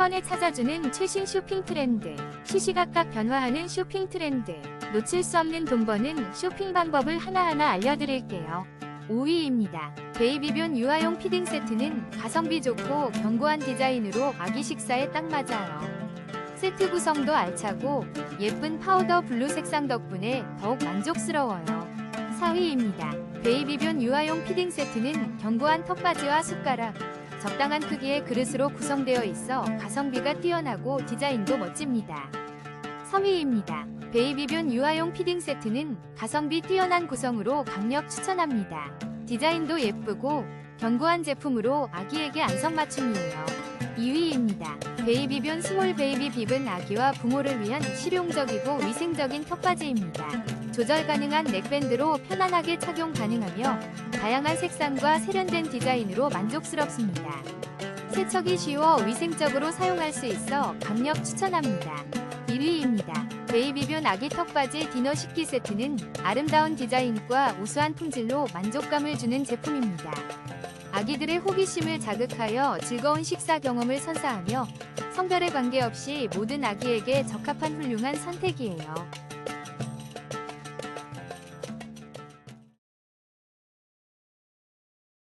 번에 찾아주는 최신 쇼핑 트렌드. 시시각각 변화하는 쇼핑 트렌드. 놓칠 수 없는 돈 버는 쇼핑 방법을 하나하나 알려드릴게요. 5위입니다. 베이비변 유아용 피딩 세트는 가성비 좋고 견고한 디자인으로 아기 식사에 딱 맞아요. 세트 구성도 알차고 예쁜 파우더 블루 색상 덕분에 더욱 만족스러워요. 4위입니다. 베이비변 유아용 피딩 세트는 견고한 턱받이와 숟가락, 적당한 크기의 그릇으로 구성되어 있어 가성비가 뛰어나고 디자인도 멋집니다. 3위입니다. 베이비변 유아용 피딩 세트는 가성비 뛰어난 구성으로 강력 추천합니다. 디자인도 예쁘고 견고한 제품으로 아기에게 안성맞춤이에요. 2위입니다. 베이비변 스몰 베이비 빕은 아기와 부모를 위한 실용적이고 위생적인 턱받이입니다. 조절 가능한 넥밴드로 편안하게 착용 가능하며 다양한 색상과 세련된 디자인으로 만족스럽습니다. 세척이 쉬워 위생적으로 사용할 수 있어 강력 추천합니다. 1위입니다. 베이비변 아기 턱받이 디너 식기 세트는 아름다운 디자인과 우수한 품질로 만족감을 주는 제품입니다. 아기들의 호기심을 자극하여 즐거운 식사 경험을 선사하며 성별에 관계없이 모든 아기에게 적합한 훌륭한 선택이에요.